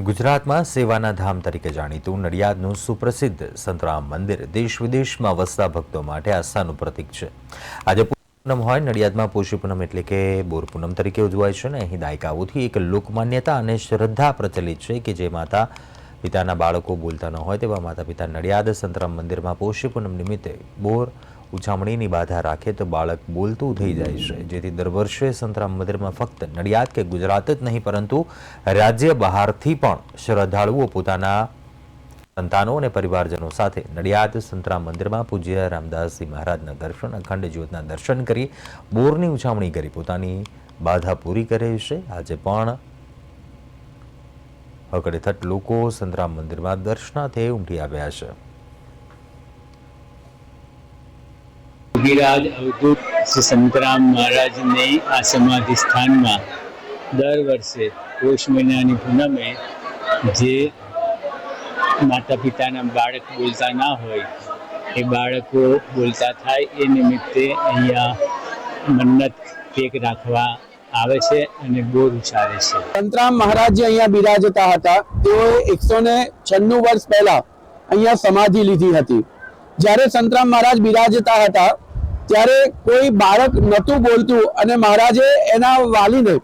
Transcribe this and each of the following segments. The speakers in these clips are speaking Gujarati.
ગુજરાતમાં સેવાના ધામ તરીકે જાણીતું નડિયાદનું સુપ્રસિદ્ધ સંતરામ મંદિર દેશ વિદેશમાં વસતા ભક્તો માટે આસ્થાનું પ્રતીક છે. આજે પૂનમ હોય, નડિયાદમાં પોષી પૂનમ એટલે કે બોર પૂનમ તરીકે ઉજવાય છે ને અહીં દાયકાઓથી એક લોકમાન્યતા અને શ્રદ્ધા પ્રચલિત છે કે જે માતા પિતાના બાળકો બોલતા ન હોય તેવા માતા પિતા નડિયાદ સંતરામ મંદિરમાં પોષી પૂનમ નિમિત્તે બોર ઉછામણીની બાધા રાખે તો બાળક બોલતું થઈ જાય છે. જેથી દર વર્ષે સંતરામ મંદિરમાં ફક્ત નડિયાદ કે ગુજરાત જ નહીં, પરંતુ રાજ્ય બહારથી પણ શ્રદ્ધાળુઓ પોતાના સંતાનો અને પરિવારજનો સાથે નડિયાદ સંતરામ મંદિરમાં પૂજ્ય રામદાસજી મહારાજના દર્શન અખંડ જ્યોતના દર્શન કરી બોરની ઉછામણી કરી પોતાની બાધા પૂરી કરે છે. આજે પણ હકડેથટ લોકો સંતરામ મંદિરમાં દર્શનાથે ઉમટી આવ્યા છે. યોગીરાજ અવધૂત શ્રી સંતરામ મહારાજને આ સમાધિ સ્થાનમાં દર વર્ષે પોષ મહિનાની પૂનમે જે માતા પિતાના બાળક બોલતા ના હોય, એ બાળકો બોલતા થાય એ નિમિત્તે અહીંયા મન્નત કેક રાખવા આવે છે અને બોર ઉછારે છે. સંતરામ મહારાજ જે અહીંયા બિરાજતા હતા, તેઓએ એકસો ને છન્નું વર્ષ પહેલા અહીંયા સમાધિ લીધી હતી. જ્યારે સંતરામ મહારાજ બિરાજતા હતા ત્યારે કોઈ બાળક નહોતું બોલતું અને મહારાજે એના વાલીને,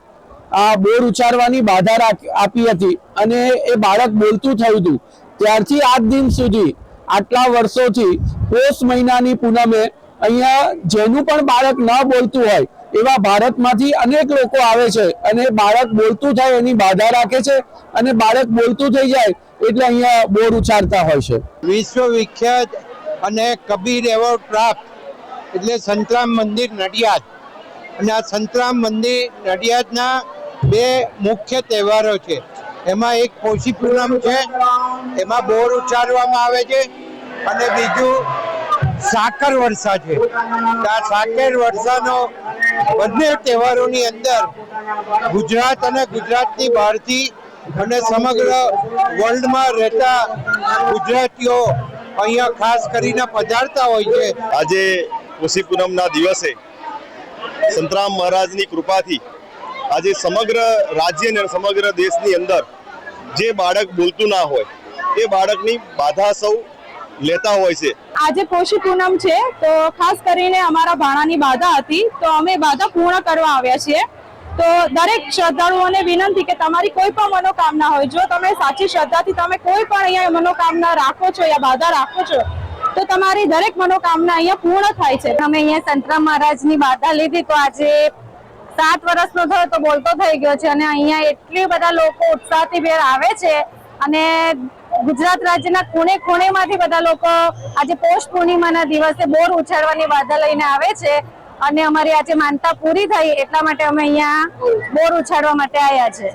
આ બોર ઉચ્ચારવાની બાધા આપી હતી અને એ બાળક બોલતું થયું હતું. ત્યારથી આજ દિન સુધી, આટલા વર્ષોથી, પોષ મહિનાની પૂનમે અહીંયા જેનું પણ બાળક ન બોલતું હોય, એવા ભારતમાંથી અનેક લોકો આવે છે અને બાળક બોલતું થાય એની બાધા રાખે છે અને બાળક બોલતું થઈ જાય એટલે અહીંયા બોર ઉછાળતા હોય છે. વિશ્વ વિખ્યાત અને કબીર એવોર્ડ પ્રાપ્ત એટલે સંતરામ મંદિર નડિયાદ. અને આ સંતરામ મંદિર નડિયાદના બે મુખ્ય તહેવારો છે. એમાં એક પોષી પૂનમ છે, એમાં બોર ઉચ્ચારવામાં આવે છે, અને બીજું સાકર વર્ષા છે. આ સાકર વર્ષાનો બંને તહેવારોની અંદર ગુજરાત અને ગુજરાતની બહારથી અને સમગ્ર વર્લ્ડમાં રહેતા ગુજરાતીઓ અહીંયા ખાસ કરીને પધારતા હોય છે. આજે ઋષિ પૂનમના દિવસે સંતરામ મહારાજની કૃપાથી આજે સમગ્ર રાજ્ય અને સમગ્ર દેશની અંદર જે બાળક બોલતું ના હોય, એ બાળકની બાધા સૌ લેતા હોય છે. આજે પોષી પૂનમ છે, તો ખાસ કરીને અમારા ભાણાની બાધા હતી, તો અમે બાધા પૂર્ણ કરવા આવ્યા છીએ. તો દરેક શ્રદ્ધાળુઓને વિનંતી કે તમારી કોઈ પણ મનોકામના હોય, જો તમે સાચી શ્રદ્ધાથી તમે કોઈ પણ અહીંયા મનોકામના રાખો છો, યા બાધા રાખો છો તો તમારી દરેક મનોકામના અહીંયા પૂર્ણ થાય છે. અમે અહીંયા સંતરામ મહારાજની બાધા લીધી, તો આજે સાત વર્ષનો થયો તો બોલતો થઈ ગયો છે અને અહીંયા એટલી બધા લોકો ઉત્સાહથી ભેર આવે છે અને ગુજરાત રાજ્યના ખૂણે ખૂણેમાંથી બધા લોકો આજે પોષ પૂર્ણિમાના દિવસે બોર ઉછાળવાની બાધા લઈને આવે છે અને અમારી આજે માનતા પૂરી થઈ, એટલા માટે અમે અહીંયા બોર ઉછાળવા માટે આવ્યા છે.